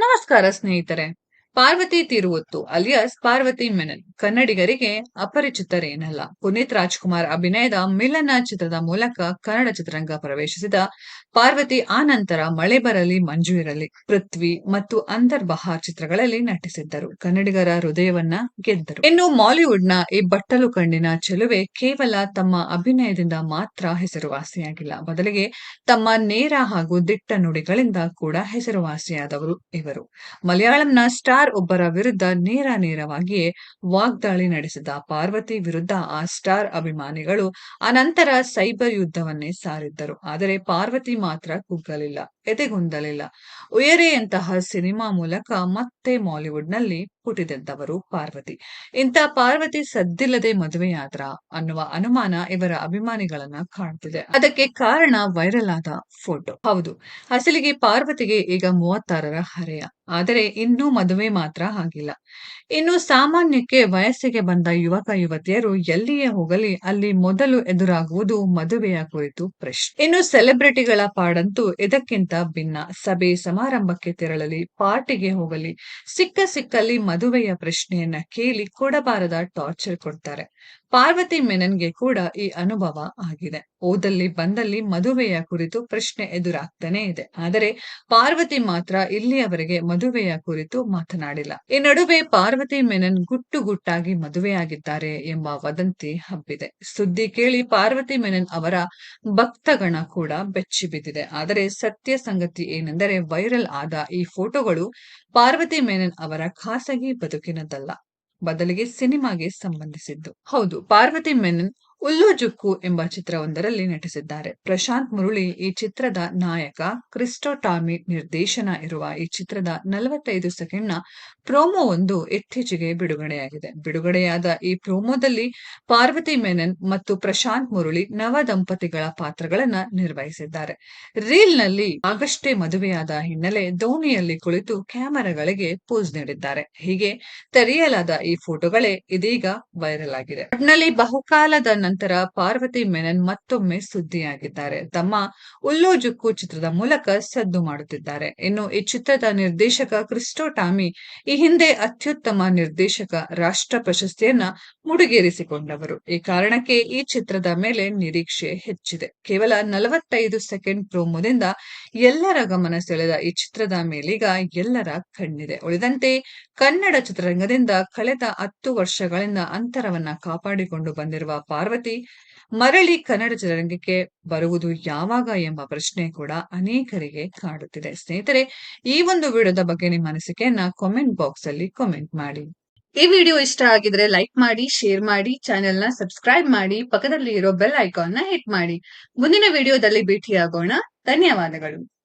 ನಮಸ್ಕಾರ ಸ್ನೇಹಿತರೆ. ಪಾರ್ವತಿ ತಿರುವತ್ತು, ಅಲಿಯಾಸ್ ಪಾರ್ವತಿ ಮೆನನ್, ಕನ್ನಡಿಗರಿಗೆ ಅಪರಿಚಿತರೇನಲ್ಲ. ಪುನೀತ್ ರಾಜ್ಕುಮಾರ್ ಅಭಿನಯದ ಮಿಲನ ಚಿತ್ರದ ಮೂಲಕ ಕನ್ನಡ ಚಿತ್ರರಂಗ ಪ್ರವೇಶಿಸಿದ ಪಾರ್ವತಿ ಆ ನಂತರ ಮಳೆ ಬರಲಿ, ಮಂಜು ಇರಲಿ, ಪೃಥ್ವಿ ಮತ್ತು ಅಂದರ್ ಬಹಾರ್ ಚಿತ್ರಗಳಲ್ಲಿ ನಟಿಸಿದ್ದರು. ಕನ್ನಡಿಗರ ಹೃದಯವನ್ನ ಗೆದ್ದರು. ಇನ್ನು ಮಾಲಿವುಡ್ನ ಈ ಬಟ್ಟಲು ಕಣ್ಣಿನ ಚೆಲುವೆ ಕೇವಲ ತಮ್ಮ ಅಭಿನಯದಿಂದ ಮಾತ್ರ ಹೆಸರುವಾಸಿಯಾಗಿಲ್ಲ. ಬದಲಿಗೆ ತಮ್ಮ ನೇರ ಹಾಗೂ ದಿಟ್ಟ ನುಡಿಗಳಿಂದ ಕೂಡ ಹೆಸರುವಾಸಿಯಾದವರು ಇವರು. ಮಲಯಾಳಂನ ಸ್ಟಾರ್ ಒಬ್ಬರ ವಿರುದ್ಧ ನೇರ ನೇರವಾಗಿ ವಾಗ್ದಾಳಿ ನಡೆಸಿದ ಪಾರ್ವತಿ ವಿರುದ್ಧ ಆ ಸ್ಟಾರ್ ಅಭಿಮಾನಿಗಳು ಅನಂತರ ಸೈಬರ್ ಯುದ್ಧವನ್ನೇ ಸಾರಿದ್ದರು. ಆದರೆ ಪಾರ್ವತಿ ಮಾತ್ರ ಕುಗ್ಗಲಿಲ್ಲ, ಎದೆಗುಂದಲಿಲ್ಲ. ಉಯರೆಯಂತಹ ಸಿನಿಮಾ ಮೂಲಕ ಮತ್ತೆ ಮಾಲಿವುಡ್ನಲ್ಲಿ ಪುಟಿದೆದ್ದವರು ಪಾರ್ವತಿ. ಇಂಥ ಪಾರ್ವತಿ ಸದ್ದಿಲ್ಲದೆ ಮದುವೆಯಾದ್ರ ಅನ್ನುವ ಅನುಮಾನ ಇವರ ಅಭಿಮಾನಿಗಳನ್ನ ಕಾಣ್ತಿದೆ. ಅದಕ್ಕೆ ಕಾರಣ ವೈರಲ್ ಆದ ಫೋಟೋ. ಹೌದು ಅಸಲಿಗೆ ಪಾರ್ವತಿಗೆ ಈಗ ಮೂವತ್ತಾರರ ಹರೆಯ. ಆದರೆ ಇನ್ನೂ ಮದುವೆ ಮಾತ್ರ ಆಗಿಲ್ಲ. ಇನ್ನು ಸಾಮಾನ್ಯಕ್ಕೆ ವಯಸ್ಸಿಗೆ ಬಂದ ಯುವಕ ಯುವತಿಯರು ಎಲ್ಲಿಯೇ ಹೋಗಲಿ ಅಲ್ಲಿ ಮೊದಲು ಎದುರಾಗುವುದು ಮದುವೆಯ ಕುರಿತು ಪ್ರಶ್ನೆ. ಇನ್ನು ಸೆಲೆಬ್ರಿಟಿಗಳ ಪಾಡಂತೂ ಇದಕ್ಕಿಂತ ಭಿನ್ನ. ಸಭೆ ಸಮಾರಂಭಕ್ಕೆ ತೆರಳಲಿ, ಪಾರ್ಟಿಗೆ ಹೋಗಲಿ, ಸಿಕ್ಕ ಸಿಕ್ಕಲ್ಲಿ ಮದುವೆಯ ಪ್ರಶ್ನೆಯನ್ನ ಕೇಳಿ ಕೊಡಬಾರದ ಟಾರ್ಚರ್ ಕೊಡ್ತಾರೆ. ಪಾರ್ವತಿ ಮೆನನ್ಗೆ ಕೂಡ ಈ ಅನುಭವ ಆಗಿದೆ. ಓದಲ್ಲಿ ಬಂದಲ್ಲಿ ಮದುವೆಯ ಕುರಿತು ಪ್ರಶ್ನೆ ಎದುರಾಗ್ತಾನೆ ಇದೆ. ಆದರೆ ಪಾರ್ವತಿ ಮಾತ್ರ ಇಲ್ಲಿಯವರೆಗೆ ಮದುವೆಯ ಕುರಿತು ಮಾತನಾಡಿಲ್ಲ. ಈ ನಡುವೆ ಪಾರ್ವತಿ ಮೆನನ್ ಗುಟ್ಟು ಗುಟ್ಟಾಗಿ ಮದುವೆಯಾಗಿದ್ದಾರೆ ಎಂಬ ವದಂತಿ ಹಬ್ಬಿದೆ. ಸುದ್ದಿ ಕೇಳಿ ಪಾರ್ವತಿ ಮೆನನ್ ಅವರ ಭಕ್ತಗಣ ಕೂಡ ಬೆಚ್ಚಿ ಬಿದ್ದಿದೆ. ಆದರೆ ಸತ್ಯ ಸಂಗತಿ ಏನೆಂದರೆ ವೈರಲ್ ಆದ ಈ ಫೋಟೋಗಳು ಪಾರ್ವತಿ ಮೆನನ್ ಅವರ ಖಾಸಗಿ ಬದುಕಿನದಲ್ಲ ಬದಲಿಗೆ ಸಿನಿಮಾಗೆ ಸಂಬಂಧಿಸಿದ್ದು. ಹೌದು, ಪಾರ್ವತಿ ಮೆನನ್ ಉಲ್ಲು ಜುಕ್ಕು ಎಂಬ ಚಿತ್ರವೊಂದರಲ್ಲಿ ನಟಿಸಿದ್ದಾರೆ. ಪ್ರಶಾಂತ್ ಮುರುಳಿ ಈ ಚಿತ್ರದ ನಾಯಕ, ಕ್ರಿಸ್ಟೋ ಟಾಮಿ ನಿರ್ದೇಶನ ಇರುವ ಈ ಚಿತ್ರದ ನಲವತ್ತೈದು ಸೆಕೆಂಡ್ನ ಪ್ರೋಮೋ ಒಂದು ಇತ್ತೀಚೆಗೆ ಬಿಡುಗಡೆಯಾಗಿದೆ. ಬಿಡುಗಡೆಯಾದ ಈ ಪ್ರೋಮೋದಲ್ಲಿ ಪಾರ್ವತಿ ಮೆನನ್ ಮತ್ತು ಪ್ರಶಾಂತ್ ಮುರುಳಿ ನವ ದಂಪತಿಗಳ ಪಾತ್ರಗಳನ್ನ ನಿರ್ವಹಿಸಿದ್ದಾರೆ. ರೀಲ್ನಲ್ಲಿ ಆಗಷ್ಟೇ ಮದುವೆಯಾದ ಹಿನ್ನೆಲೆ ದೋಣಿಯಲ್ಲಿ ಕುಳಿತು ಕ್ಯಾಮೆರಾಗಳಿಗೆ ಪೋಸ್ ನೀಡಿದ್ದಾರೆ. ಹೀಗೆ ತೆರೆಯಲಾದ ಈ ಫೋಟೋಗಳೇ ಇದೀಗ ವೈರಲ್ ಆಗಿದೆ. ಒಟ್ನಲ್ಲಿ ಬಹುಕಾಲದ ನಂತರ ಪಾರ್ವತಿ ಮೆನನ್ ಮತ್ತೊಮ್ಮೆ ಸುದ್ದಿಯಾಗಿದ್ದಾರೆ. ತಮ್ಮ ಉಲ್ಲೋ ಜುಕ್ಕು ಚಿತ್ರದ ಮೂಲಕ ಸದ್ದು ಮಾಡುತ್ತಿದ್ದಾರೆ. ಇನ್ನು ಈ ಚಿತ್ರದ ನಿರ್ದೇಶಕ ಕ್ರಿಸ್ಟೋ ಟಾಮಿ ಈ ಹಿಂದೆ ಅತ್ಯುತ್ತಮ ನಿರ್ದೇಶಕ, ರಾಷ್ಟ್ರ ಪ್ರಶಸ್ತಿಯನ್ನ ಮುಡಿಗೇರಿಸಿಕೊಂಡವರು. ಈ ಕಾರಣಕ್ಕೆ ಈ ಚಿತ್ರದ ಮೇಲೆ ನಿರೀಕ್ಷೆ ಹೆಚ್ಚಿದೆ. ಕೇವಲ ನಲವತ್ತೈದು ಸೆಕೆಂಡ್ ಪ್ರೋಮೋದಿಂದ ಎಲ್ಲರ ಗಮನ ಸೆಳೆದ ಈ ಚಿತ್ರದ ಮೇಲೀಗ ಎಲ್ಲರ ಕಣ್ಣಿದೆ. ಉಳಿದಂತೆ ಕನ್ನಡ ಚಿತ್ರರಂಗದಿಂದ ಕಳೆದ ಹತ್ತು ವರ್ಷಗಳಿಂದ ಅಂತರವನ್ನ ಕಾಪಾಡಿಕೊಂಡು ಬಂದಿರುವ ಪಾರ್ವತಿ ಮರಳಿ ಕನ್ನಡ ಜನರಂಗಕ್ಕೆ ಬರುವುದು ಯಾವಾಗ ಎಂಬ ಪ್ರಶ್ನೆ ಕೂಡ ಅನೇಕರಿಗೆ ಕಾಡುತ್ತಿದೆ. ಸ್ನೇಹಿತರೆ, ಈ ಒಂದು ವಿಡಿಯೋದ ಬಗ್ಗೆ ನಿಮ್ಮ ಅನಿಸಿಕೆಯನ್ನ ಕಾಮೆಂಟ್ ಬಾಕ್ಸ್ ಅಲ್ಲಿ ಕಾಮೆಂಟ್ ಮಾಡಿ. ಈ ವಿಡಿಯೋ ಇಷ್ಟ ಆಗಿದ್ರೆ ಲೈಕ್ ಮಾಡಿ ಶೇರ್ ಮಾಡಿ ಚಾನೆಲ್ನ ಸಬ್ಸ್ಕ್ರೈಬ್ ಮಾಡಿ ಪಕ್ಕದಲ್ಲಿ ಇರೋ ಬೆಲ್ ಐಕಾನ್ನ ಹಿಟ್ ಮಾಡಿ. ಮುಂದಿನ ವಿಡಿಯೋದಲ್ಲಿ ಭೇಟಿಯಾಗೋಣ. ಧನ್ಯವಾದಗಳು.